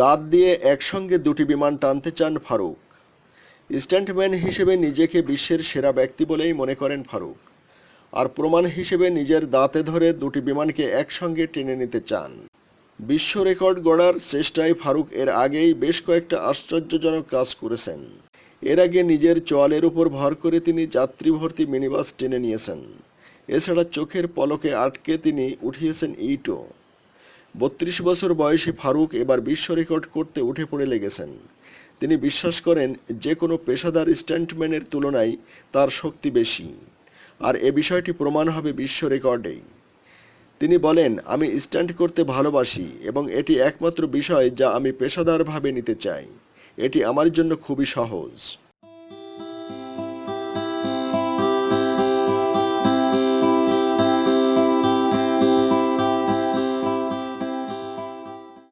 দাঁত দিয়ে একসঙ্গে দুটি বিমান টানতে চান ফারুক। স্ট্যান্টম্যান হিসেবে নিজেকে বিশ্বের সেরা ব্যক্তি বলেই মনে করেন ফারুক। আর প্রমাণ হিসেবে নিজের দাঁতে ধরে দুটি বিমানকে একসঙ্গে টেনে নিতে চান। বিশ্ব রেকর্ড গড়ার চেষ্টায় ফারুক এর আগেই বেশ কয়েকটা আশ্চর্যজনক কাজ করেছেন। এর আগে নিজের চোয়ালের উপর ভর করে তিনি যাত্রী ভর্তি মিনিবাস টেনে নিয়েছেন। এছাড়া চোখের পলকে আটকে তিনি উঠিয়েছেন ইটও। বত্রিশ বছর বয়সী ফারুক এবার বিশ্ব রেকর্ড করতে উঠে পড়ে লেগেছেন। তিনি বিশ্বাস করেন, যে কোনো পেশাদার স্ট্যান্টম্যানের তুলনায় তার শক্তি বেশি। আর এ বিষয়টি প্রমাণ হবে বিশ্ব রেকর্ডেই তিনি বলেন, আমি স্ট্যান্ট করতে ভালোবাসি এবং এটি একমাত্র বিষয় যা আমি পেশাদারভাবে নিতে চাই। এটি আমার জন্য খুবই সহজ।